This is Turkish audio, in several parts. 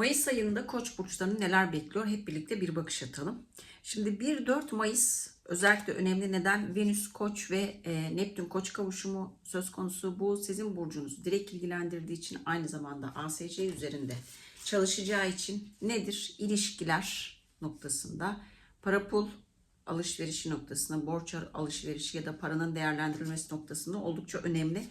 Mayıs ayında Koç burçlarını neler bekliyor hep birlikte bir bakış atalım. Şimdi 1-4 Mayıs özellikle önemli neden Venüs Koç ve e, Neptün Koç kavuşumu söz konusu. Bu sizin burcunuzu direkt ilgilendirdiği için aynı zamanda ASC üzerinde çalışacağı için nedir? İlişkiler noktasında para pul alışverişi noktasında, borç alışverişi ya da paranın değerlendirilmesi noktasında oldukça önemli.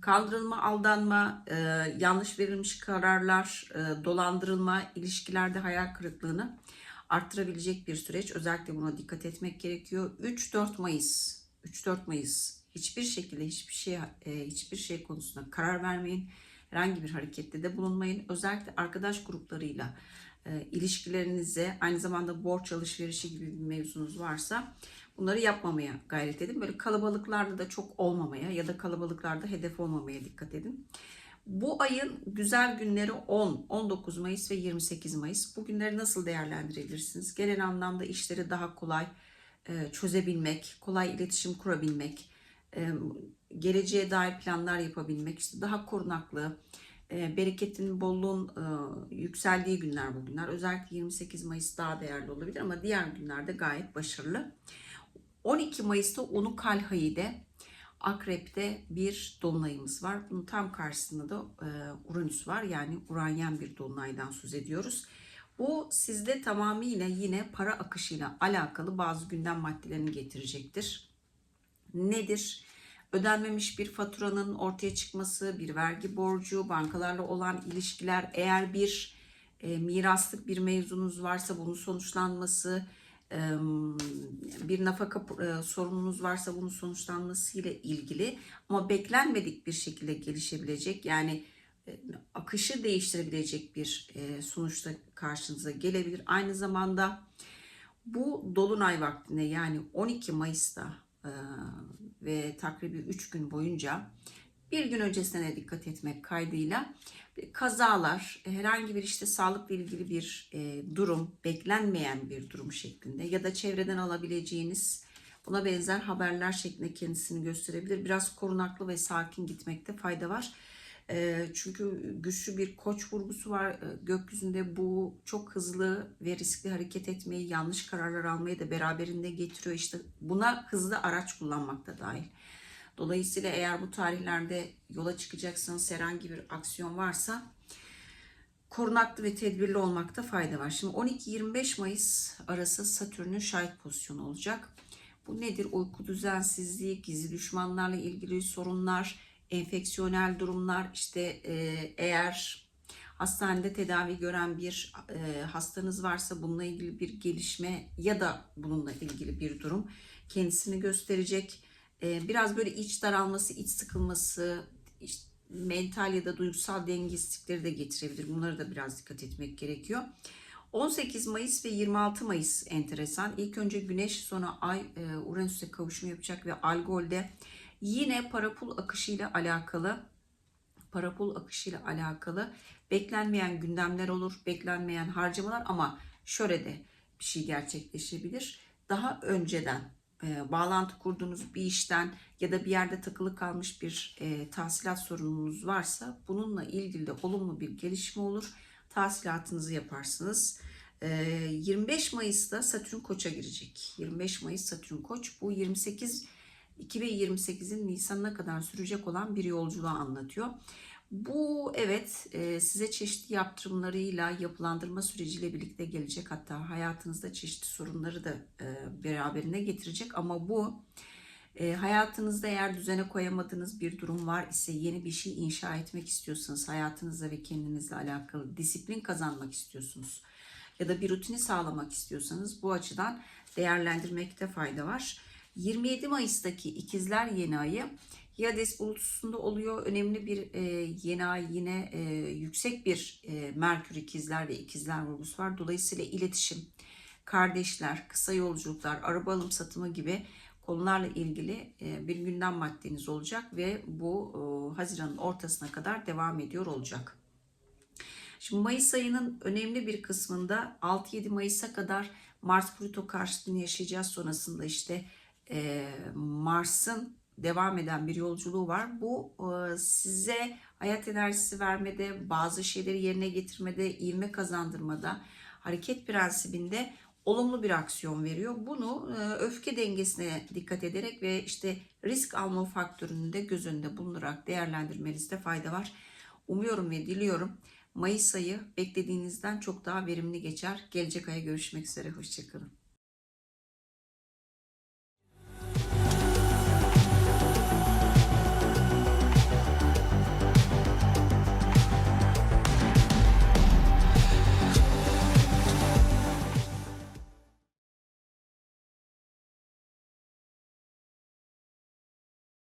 Kandırılma, aldanma, e, yanlış verilmiş kararlar, e, dolandırılma, ilişkilerde hayal kırıklığını arttırabilecek bir süreç. Özellikle buna dikkat etmek gerekiyor. 3-4 Mayıs, 3-4 Mayıs hiçbir şekilde hiçbir şey e, hiçbir şey konusunda karar vermeyin. Herhangi bir harekette de bulunmayın. Özellikle arkadaş gruplarıyla e, ilişkilerinize aynı zamanda borç alışverişi gibi bir mevzunuz varsa bunları yapmamaya gayret edin. Böyle kalabalıklarda da çok olmamaya ya da kalabalıklarda hedef olmamaya dikkat edin. Bu ayın güzel günleri 10, 19 Mayıs ve 28 Mayıs. Bu günleri nasıl değerlendirebilirsiniz? Genel anlamda işleri daha kolay e, çözebilmek, kolay iletişim kurabilmek, e, geleceğe dair planlar yapabilmek, işte daha korunaklı, e, bereketin, bolluğun yükseldiği günler bu günler. Özellikle 28 Mayıs daha değerli olabilir ama diğer günlerde gayet başarılı. 12 Mayıs'ta Unu Kalhayi'de Akrep'te bir dolunayımız var. Bunun tam karşısında da e, Uranüs var. Yani Uranyen bir dolunaydan söz ediyoruz. Bu sizde tamamıyla yine para akışıyla alakalı bazı gündem maddelerini getirecektir. Nedir? Ödenmemiş bir faturanın ortaya çıkması, bir vergi borcu, bankalarla olan ilişkiler, eğer bir e, miraslık bir mevzunuz varsa bunun sonuçlanması, bir nafaka e, sorununuz varsa bunun sonuçlanması ile ilgili ama beklenmedik bir şekilde gelişebilecek yani e, akışı değiştirebilecek bir e, sonuçta karşınıza gelebilir. Aynı zamanda bu dolunay vaktinde yani 12 Mayıs'ta ve takribi 3 gün boyunca bir gün öncesine dikkat etmek kaydıyla kazalar, herhangi bir işte sağlıkla ilgili bir e, durum, beklenmeyen bir durum şeklinde ya da çevreden alabileceğiniz buna benzer haberler şeklinde kendisini gösterebilir. Biraz korunaklı ve sakin gitmekte fayda var. E, çünkü güçlü bir koç vurgusu var e, gökyüzünde. Bu çok hızlı ve riskli hareket etmeyi, yanlış kararlar almayı da beraberinde getiriyor. İşte buna hızlı araç kullanmak da dahil. Dolayısıyla eğer bu tarihlerde yola çıkacaksanız herhangi bir aksiyon varsa korunaklı ve tedbirli olmakta fayda var. Şimdi 12-25 Mayıs arası Satürn'ün şahit pozisyonu olacak. Bu nedir? Uyku düzensizliği, gizli düşmanlarla ilgili sorunlar, enfeksiyonel durumlar, işte e, eğer hastanede tedavi gören bir e, hastanız varsa bununla ilgili bir gelişme ya da bununla ilgili bir durum kendisini gösterecek. E, biraz böyle iç daralması, iç sıkılması, işte mental ya da duygusal dengesizlikleri de getirebilir. Bunlara da biraz dikkat etmek gerekiyor. 18 Mayıs ve 26 Mayıs enteresan. İlk önce Güneş sonra Ay e, Uranüs'e kavuşum yapacak ve Algol'de yine para pul akışıyla alakalı para pul akışıyla alakalı beklenmeyen gündemler olur, beklenmeyen harcamalar ama şöyle de bir şey gerçekleşebilir. Daha önceden e, bağlantı kurduğunuz bir işten ya da bir yerde takılı kalmış bir e, tahsilat sorununuz varsa bununla ilgili de olumlu bir gelişme olur. Tahsilatınızı yaparsınız. E, 25 Mayıs'ta Satürn Koç'a girecek. 25 Mayıs Satürn Koç bu 28 2028'in Nisan'ına kadar sürecek olan bir yolculuğu anlatıyor. Bu evet e, size çeşitli yaptırımlarıyla yapılandırma süreciyle birlikte gelecek. Hatta hayatınızda çeşitli sorunları da e, beraberinde getirecek. Ama bu e, hayatınızda eğer düzene koyamadığınız bir durum var ise yeni bir şey inşa etmek istiyorsanız hayatınızla ve kendinizle alakalı disiplin kazanmak istiyorsunuz ya da bir rutini sağlamak istiyorsanız bu açıdan değerlendirmekte fayda var. 27 Mayıs'taki ikizler yeni ayı Hiyades bulutusunda oluyor. Önemli bir e, yeni ay yine e, yüksek bir e, Merkür ikizler ve ikizler vurgusu var. Dolayısıyla iletişim, kardeşler, kısa yolculuklar, araba alım satımı gibi konularla ilgili e, bir gündem maddeniz olacak ve bu e, Haziran'ın ortasına kadar devam ediyor olacak. Şimdi Mayıs ayının önemli bir kısmında 6-7 Mayıs'a kadar Mars Plüto karşıtlığını yaşayacağız. Sonrasında işte e, Mars'ın devam eden bir yolculuğu var. Bu e, size hayat enerjisi vermede, bazı şeyleri yerine getirmede, ivme kazandırmada, hareket prensibinde olumlu bir aksiyon veriyor. Bunu e, öfke dengesine dikkat ederek ve işte risk alma faktörünü de göz önünde bulundurarak değerlendirmenizde fayda var. Umuyorum ve diliyorum Mayıs ayı beklediğinizden çok daha verimli geçer. Gelecek aya görüşmek üzere. Hoşçakalın.